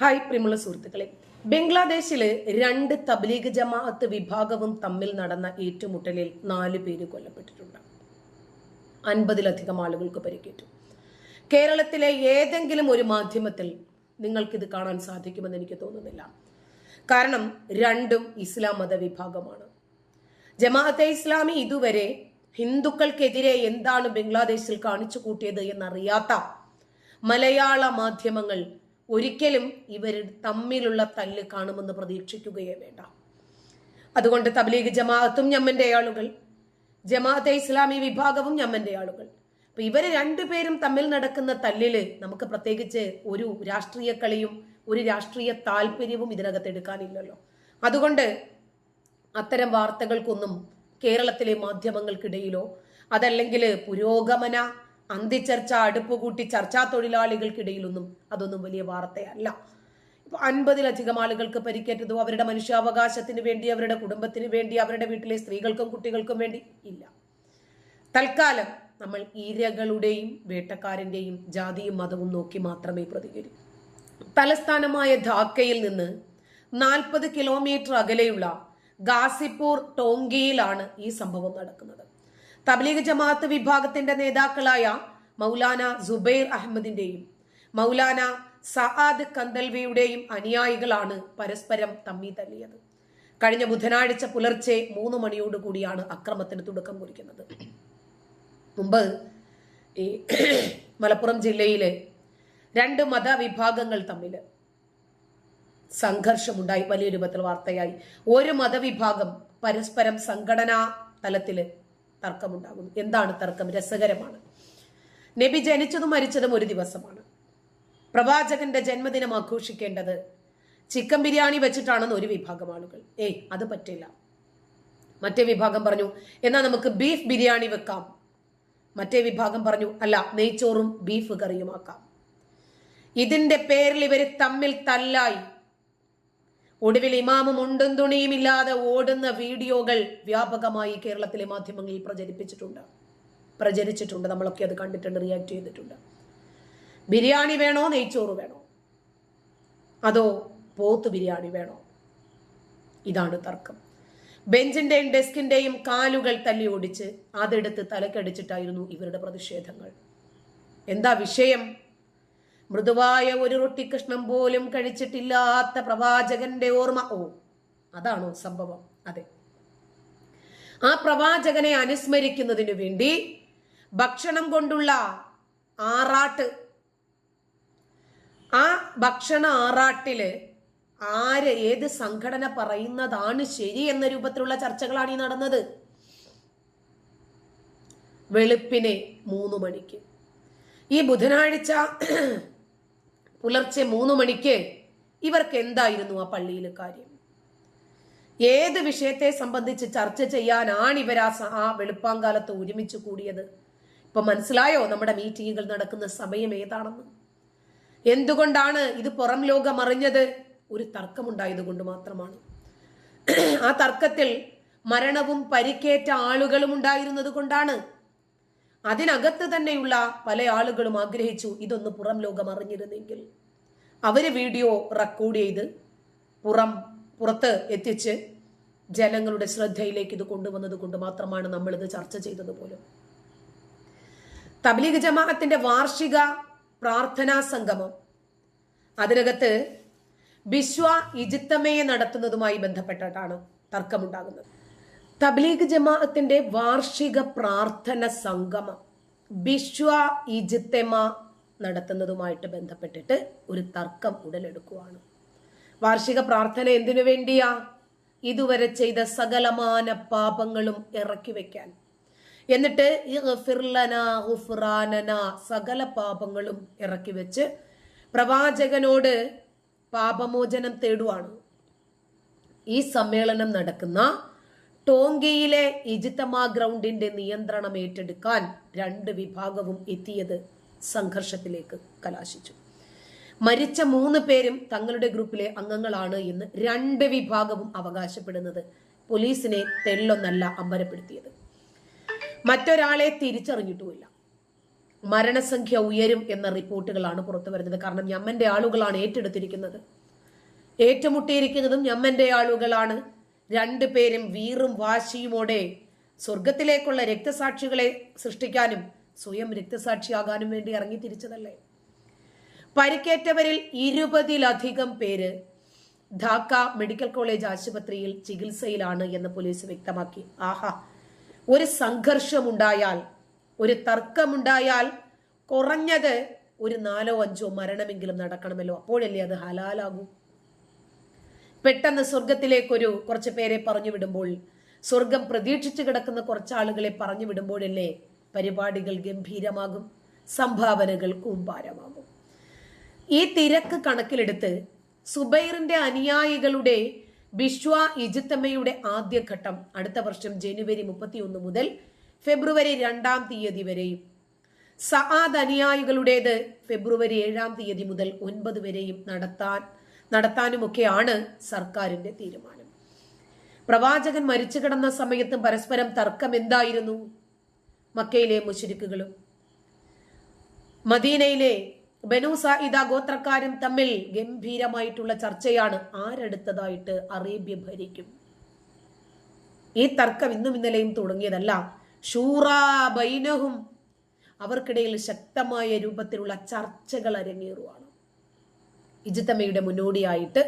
Hi പ്രിമുള്ള സുഹൃത്തുക്കളെ. ബംഗ്ലാദേശിൽ രണ്ട് തബ്ലീഗ് ജമാഅത്ത് വിഭാഗവും തമ്മിൽ നടന്ന ഏറ്റുമുട്ടലിൽ നാല് പേര് കൊല്ലപ്പെട്ടിട്ടുണ്ട്. അൻപതിലധികം ആളുകൾക്ക് പരിക്കേറ്റു. കേരളത്തിലെ ഏതെങ്കിലും ഒരു മാധ്യമത്തിൽ നിങ്ങൾക്കിത് കാണാൻ സാധിക്കുമെന്ന് എനിക്ക് തോന്നുന്നില്ല. കാരണം രണ്ടും ഇസ്ലാം മത വിഭാഗമാണ്. ജമാഅത്തെ ഇസ്ലാമി ഇതുവരെ ഹിന്ദുക്കൾക്കെതിരെ എന്താണ് ബംഗ്ലാദേശിൽ കാണിച്ചു കൂട്ടിയത് എന്നറിയാത്ത മലയാള മാധ്യമങ്ങൾ ഒരിക്കലും ഇവർ തമ്മിലുള്ള തല്ല് കാണുമെന്ന് പ്രതീക്ഷിക്കുകയേ വേണ്ട. അതുകൊണ്ട് തബ്ലീഗ് ജമാഅത്തും ഞമ്മന്റെ ആളുകൾ ജമാഅത്തെ ഇസ്ലാമി വിഭാഗവും ഞമ്മന്റെ ആളുകൾ. അപ്പൊ ഇവർ രണ്ടുപേരും തമ്മിൽ നടക്കുന്ന തല്ലിൽ നമുക്ക് പ്രത്യേകിച്ച് ഒരു രാഷ്ട്രീയ കളിയും ഒരു രാഷ്ട്രീയ താല്പര്യവും ഇതിനകത്ത് എടുക്കാനില്ലല്ലോ. അതുകൊണ്ട് അത്തരം വാർത്തകൾക്കൊന്നും കേരളത്തിലെ മാധ്യമങ്ങൾക്കിടയിലോ അതല്ലെങ്കിൽ പുരോഗമന അന്തിച്ചർച്ച അടുപ്പ് കൂട്ടി ചർച്ചാ തൊഴിലാളികൾക്കിടയിലൊന്നും അതൊന്നും വലിയ വാർത്തയല്ല. ഇപ്പൊ അൻപതിലധികം ആളുകൾക്ക് പരിക്കേറ്റതും അവരുടെ മനുഷ്യാവകാശത്തിന് വേണ്ടി അവരുടെ കുടുംബത്തിന് വേണ്ടി അവരുടെ വീട്ടിലെ സ്ത്രീകൾക്കും കുട്ടികൾക്കും വേണ്ടി ഇല്ല. തൽക്കാലം നമ്മൾ ഇരകളുടെയും വേട്ടക്കാരന്റെയും ജാതിയും മതവും നോക്കി മാത്രമേ പ്രതികരിക്കൂ. തലസ്ഥാനമായ ധാക്കയിൽ നിന്ന് നാൽപ്പത് കിലോമീറ്റർ അകലെയുള്ള ഗാസിപ്പൂർ ടോങ്കിയിലാണ് ഈ സംഭവം നടക്കുന്നത്. തബ്ലീഗ് ജമാഅത്ത് വിഭാഗത്തിന്റെ നേതാക്കളായ മൗലാന സുബൈർ അഹമ്മദിന്റെയും മൗലാന സഹാദ് കന്തൽവിയുടെയും അനുയായികളാണ് പരസ്പരം തമ്മി തല്ലിയത്. കഴിഞ്ഞ ബുധനാഴ്ച പുലർച്ചെ മൂന്ന് മണിയോടുകൂടിയാണ് അക്രമത്തിന് തുടക്കം കുറിക്കുന്നത്. മുമ്പ് ഈ മലപ്പുറം ജില്ലയിലെ രണ്ട് മതവിഭാഗങ്ങൾ തമ്മിൽ സംഘർഷമുണ്ടായി. വലിയ രൂപത്തിൽ വാർത്തയായി. ഒരു മതവിഭാഗം പരസ്പരം സംഘടനാ തലത്തിൽ തർക്കമുണ്ടാകുന്നു. എന്താണ് തർക്കം? രസകരമാണ്. നബി ജനിച്ചതും മരിച്ചതും ഒരു ദിവസമാണ്. പ്രവാചകന്റെ ജന്മദിനം ആഘോഷിക്കേണ്ടത് ചിക്കൻ ബിരിയാണി വെച്ചിട്ടാണെന്ന് ഒരു വിഭാഗം ആളുകൾ. ഏയ് അത് പറ്റില്ല. മറ്റേ വിഭാഗം പറഞ്ഞു എന്നാൽ നമുക്ക് ബീഫ് ബിരിയാണി വെക്കാം. മറ്റേ വിഭാഗം പറഞ്ഞു അല്ല നെയ്ച്ചോറും ബീഫ് കറിയുമാക്കാം ഇതിന്റെ പേരിൽ ഇവർ തമ്മിൽ തല്ലായി. ഒടുവിൽ ഇമാമും ഉണ്ടും തുണിയുമില്ലാതെ ഓടുന്ന വീഡിയോകൾ വ്യാപകമായി കേരളത്തിലെ മാധ്യമങ്ങളിൽ പ്രചരിപ്പിച്ചിട്ടുണ്ട്. പ്രചരിച്ചിട്ടുണ്ട്. നമ്മളൊക്കെ അത് കണ്ടിട്ടുണ്ട് റിയാക്ട് ചെയ്തിട്ടുണ്ട്. ബിരിയാണി വേണോ? നെയ്ച്ചോറ് വേണോ? അതോ പോത്ത് ബിരിയാണി വേണോ? ഇതാണ് തർക്കം. ബെഞ്ചിന്റെയും ഡെസ്കിന്റെയും കാലുകൾ തല്ലി ഓടിച്ച് അതെടുത്ത് തലക്കടിച്ചിട്ടായിരുന്നു ഇവരുടെ പ്രതിഷേധങ്ങൾ. എന്താ വിഷയം? മൃദുവായ ഒരു റൊട്ടി കൃഷ്ണം പോലും കഴിച്ചിട്ടില്ലാത്ത പ്രവാചകന്റെ ഓർമ്മ. ഓ അതാണോ സംഭവം? അതെ. ആ പ്രവാചകനെ അനുസ്മരിക്കുന്നതിനു വേണ്ടി ഭക്ഷണം കൊണ്ടുള്ള ആറാട്ട് ആ ഭക്ഷണ ആറാട്ടിൽ ആര് ഏത് സംഘടന പറയുന്നതാണ് ശരി എന്ന രൂപത്തിലുള്ള ചർച്ചകളാണ് ഈ നടന്നത്. വെളുപ്പിനെ മൂന്ന് മണിക്ക്. ഈ ബുധനാഴ്ച പുലർച്ചെ മൂന്ന് മണിക്ക് ഇവർക്ക് എന്തായിരുന്നു ആ പള്ളിയിൽ കാര്യം? ഏത് വിഷയത്തെ സംബന്ധിച്ച് ചർച്ച ചെയ്യാനാണ് ഇവർ ആ വെളുപ്പാങ്കാലത്ത് ഒരുമിച്ച് കൂടിയത്? ഇപ്പൊ മനസ്സിലായോ നമ്മുടെ മീറ്റിങ്ങുകൾ നടക്കുന്ന സമയം ഏതാണെന്ന്? എന്തുകൊണ്ടാണ് ഇത് പുറം ലോകം അറിഞ്ഞത്? ഒരു തർക്കമുണ്ടായത് കൊണ്ട് മാത്രമാണ്. ആ തർക്കത്തിൽ മരണവും പരിക്കേറ്റ ആളുകളും ഉണ്ടായിരുന്നത് കൊണ്ടാണ് അതിനകത്ത് തന്നെയുള്ള പല ആളുകളും ആഗ്രഹിച്ചു ഇതൊന്ന് പുറം ലോകം അറിഞ്ഞിരുന്നെങ്കിൽ. അവർ വീഡിയോ റെക്കോർഡ് ചെയ്ത് പുറം പുറത്ത് എത്തിച്ച് ജനങ്ങളുടെ ശ്രദ്ധയിലേക്ക് ഇത് കൊണ്ടുവന്നത് കൊണ്ട് മാത്രമാണ് നമ്മൾ ഇത് ചർച്ച ചെയ്തത് പോലും. തബ്ലീഗ് ജമാഅത്തിന്റെ വാർഷിക പ്രാർത്ഥനാ സംഗമം. അതിനകത്ത് ബിശ്വ ഇജിത്തമയെ നടത്തുന്നതുമായി ബന്ധപ്പെട്ടിട്ടാണ് തർക്കമുണ്ടാകുന്നത്. തബ്ലീഗ് ജമാഅത്തിന്റെ വാർഷിക പ്രാർത്ഥന സംഗമം ബിശ്വ ഇജിത്തെമ നടത്തുന്നതുമായിട്ട് ബന്ധപ്പെട്ടിട്ട് ഒരു തർക്കം ഉടലെടുക്കുകയാണ് വാർഷിക പ്രാർത്ഥന എന്തിനു വേണ്ടിയാ? ഇതുവരെ ചെയ്ത സകലമാന പാപങ്ങളും ഇറക്കി വെക്കാൻ. എന്നിട്ട് സകല പാപങ്ങളും ഇറക്കി വെച്ച് പ്രവാചകനോട് പാപമോചനം തേടുവാണ്. ഈ സമ്മേളനം നടക്കുന്ന ടോങ്കിയിലെ ഇജിത്തമ ഗ്രൗണ്ടിന്റെ നിയന്ത്രണം ഏറ്റെടുക്കാൻ രണ്ട് വിഭാഗവും എത്തിയത് സംഘർഷത്തിലേക്ക് കലാശിച്ചു. മരിച്ച മൂന്ന് പേരും തങ്ങളുടെ ഗ്രൂപ്പിലെ അംഗങ്ങളാണ് എന്ന് രണ്ട് വിഭാഗവും അവകാശപ്പെടുന്നത് പോലീസിനെ തെല്ലൊന്നല്ല അമ്പരപ്പെടുത്തിയത്. മറ്റൊരാളെ തിരിച്ചറിഞ്ഞിട്ടുമില്ല. മരണസംഖ്യ ഉയരും എന്ന റിപ്പോർട്ടുകളാണ് പുറത്തു വരുന്നത്. കാരണം ഞമ്മന്റെ ആളുകളാണ് ഏറ്റെടുത്തിരിക്കുന്നത്. ഏറ്റുമുട്ടിയിരിക്കുന്നതും ഞമ്മന്റെ ആളുകളാണ്. രണ്ടുപേരും വീറും വാശിയുമോടെ സ്വർഗത്തിലേക്കുള്ള രക്തസാക്ഷികളെ സൃഷ്ടിക്കാനും സ്വയം രക്തസാക്ഷിയാകാനും വേണ്ടി ഇറങ്ങി തിരിച്ചതല്ലേ? പരിക്കേറ്റവരിൽ ഇരുപതിലധികം പേര് ധാക്ക മെഡിക്കൽ കോളേജ് ആശുപത്രിയിൽ ചികിത്സയിലാണ് എന്ന് പോലീസ് വ്യക്തമാക്കി. ആഹാ ഒരു സംഘർഷമുണ്ടായാൽ ഒരു തർക്കമുണ്ടായാൽ കുറഞ്ഞത് ഒരു നാലോ അഞ്ചോ മരണമെങ്കിലും നടക്കണമല്ലോ. അപ്പോഴല്ലേ അത് ഹലാലാകൂ? പെട്ടെന്ന് സ്വർഗത്തിലേക്കൊരു കുറച്ച് പേരെ പറഞ്ഞു വിടുമ്പോൾ സ്വർഗം പ്രതീക്ഷിച്ചു കിടക്കുന്ന കുറച്ച് ആളുകളെ പറഞ്ഞു വിടുമ്പോഴല്ലേ പരിപാടികൾ ഗംഭീരമാകും സംഭാവനകൾ കൂമ്പാരമാകും. ഈ തിരക്ക് കണക്കിലെടുത്ത് സുബൈറിന്റെ അനുയായികളുടെ ബിശ്വ ഇജിത്തമ്മയുടെ ആദ്യഘട്ടം അടുത്ത വർഷം ജനുവരി മുപ്പത്തിയൊന്ന് മുതൽ ഫെബ്രുവരി രണ്ടാം തീയതി വരെയും സആദ് അനുയായികളുടേത് ഫെബ്രുവരി ഏഴാം തീയതി മുതൽ ഒൻപത് വരെയും നടത്താൻ നടത്താനുമൊക്കെയാണ് സർക്കാരിന്റെ തീരുമാനം. പ്രവാചകൻ മരിച്ചു കിടന്ന സമയത്തും പരസ്പരം തർക്കം എന്തായിരുന്നു? മക്കയിലെ മുഷരിക്കുകളും മദീനയിലെ ബനു സായിദ ഗോത്രക്കാരും തമ്മിൽ ഗംഭീരമായിട്ടുള്ള ചർച്ചയാണ് ആരെടുത്തതായിട്ട് അറേബ്യ ഭരിക്കും. ഈ തർക്കം ഇന്നും ഇന്നലെയും തുടങ്ങിയതല്ല. ഷൂറാ ബൈനഹും അവർക്കിടയിൽ ശക്തമായ രൂപത്തിലുള്ള ചർച്ചകൾ അരങ്ങേറുവാണ്. ഇജിത്തമ്മയുടെ മുന്നോടിയായിട്ട്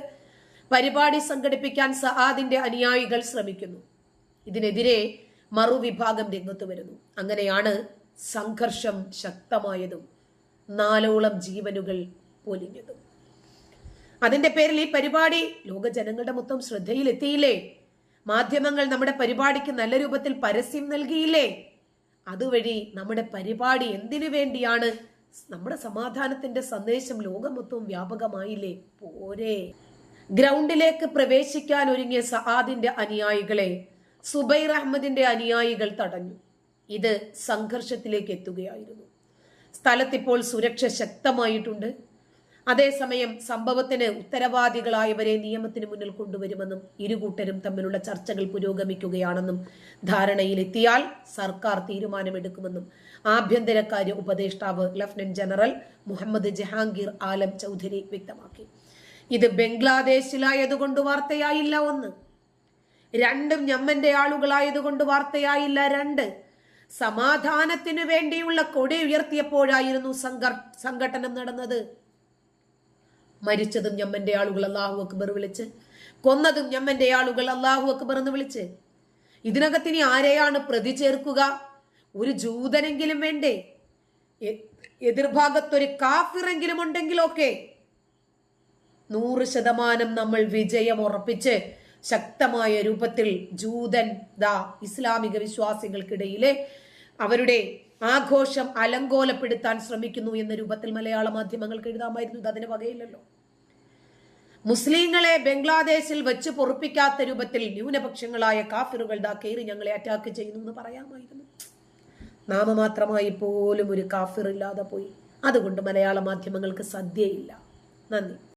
പരിപാടി സംഘടിപ്പിക്കാൻ സഹാദിന്റെ അനുയായികൾ ശ്രമിക്കുന്നു. ഇതിനെതിരെ മറുവിഭാഗം രംഗത്ത് വരുന്നു. അങ്ങനെയാണ് സംഘർഷം ശക്തമായതും നാലോളം ജീവനുകൾ പൊലിഞ്ഞതും. അതിന്റെ പേരിൽ ഈ പരിപാടി ലോക ജനങ്ങളുടെ മൊത്തം ശ്രദ്ധയിലെത്തിയില്ലേ? മാധ്യമങ്ങൾ നമ്മുടെ പരിപാടിക്ക് നല്ല രൂപത്തിൽ പരസ്യം നൽകിയില്ലേ? അതുവഴി നമ്മുടെ പരിപാടി എന്തിനു വേണ്ടിയാണ് നമ്മുടെ സമാധാനത്തിന്റെ സന്ദേശം ലോകം മൊത്തവും വ്യാപകമായില്ലേ? പോരെ. ഗ്രൗണ്ടിലേക്ക് പ്രവേശിക്കാൻ ഒരുങ്ങിയ സഹാദിന്റെ അനുയായികളെ സുബൈർ അഹമ്മദിന്റെ അനുയായികൾ തടഞ്ഞു. ഇത് സംഘർഷത്തിലേക്ക് എത്തുകയായിരുന്നു. സ്ഥലത്തിപ്പോൾ സുരക്ഷ ശക്തമായിട്ടുണ്ട്. അതേസമയം സംഭവത്തിന് ഉത്തരവാദികളായവരെ നിയമത്തിന് മുന്നിൽ കൊണ്ടുവരുമെന്നും ഇരുകൂട്ടരും തമ്മിലുള്ള ചർച്ചകൾ പുരോഗമിക്കുകയാണെന്നും ധാരണയിലെത്തിയാൽ സർക്കാർ തീരുമാനമെടുക്കുമെന്നും ആഭ്യന്തരകാര്യ ഉപദേഷ്ടാവ് ലഫ്റ്റനന്റ് ജനറൽ മുഹമ്മദ് ജഹാംഗീർ ആലം ചൗധരി വ്യക്തമാക്കി. ഇത് ബംഗ്ലാദേശിലായതുകൊണ്ട് വാർത്തയായില്ല ഒന്ന്. രണ്ടും ഞമ്മന്റെ ആളുകളായതുകൊണ്ട് വാർത്തയായില്ല രണ്ട്. സമാധാനത്തിനു വേണ്ടിയുള്ള കൊടി ഉയർത്തിയപ്പോഴായിരുന്നു സംഘടനം നടന്നത്. മരിച്ചതും ഞമ്മന്റെ ആളുകൾ അള്ളാഹു അക്ബർ വിളിച്ച്. കൊന്നതും ഞമ്മന്റെ ആളുകൾ അള്ളാഹു അക്ബർ എന്ന് വിളിച്ച്. ഇതിനകത്തിനി ആരെയാണ് പ്രതി ചേർക്കുക? ഒരു ജൂതനെങ്കിലും വേണ്ടേ? എതിർഭാഗത്തൊരു കാഫിറെങ്കിലും ഉണ്ടെങ്കിലൊക്കെ. നൂറ് ശതമാനം നമ്മൾ വിജയം ഉറപ്പിച്ച് ശക്തമായ രൂപത്തിൽ ജൂതൻ ദാ ഇസ്ലാമിക വിശ്വാസികൾക്കിടയിലെ അവരുടെ ആഘോഷം അലങ്കോലപ്പെടുത്താൻ ശ്രമിക്കുന്നു എന്ന രൂപത്തിൽ മലയാള മാധ്യമങ്ങൾക്ക് എഴുതാമായിരുന്നു. അതിന് വകയില്ലല്ലോ. മുസ്ലിങ്ങളെ ബംഗ്ലാദേശിൽ വെച്ച് പൊറുപ്പിക്കാത്ത രൂപത്തിൽ ന്യൂനപക്ഷങ്ങളായ കാഫിറുകൾ ദാ കയറി ഞങ്ങളെ അറ്റാക്ക് ചെയ്യുന്നു എന്ന് പറയാമായിരുന്നു. നാമമാത്രമായി പോലും ഒരു കാഫിർ ഇല്ലാതെ പോയി. അതുകൊണ്ട് മലയാള മാധ്യമങ്ങൾക്ക് സദ്യയില്ല നന്ദി.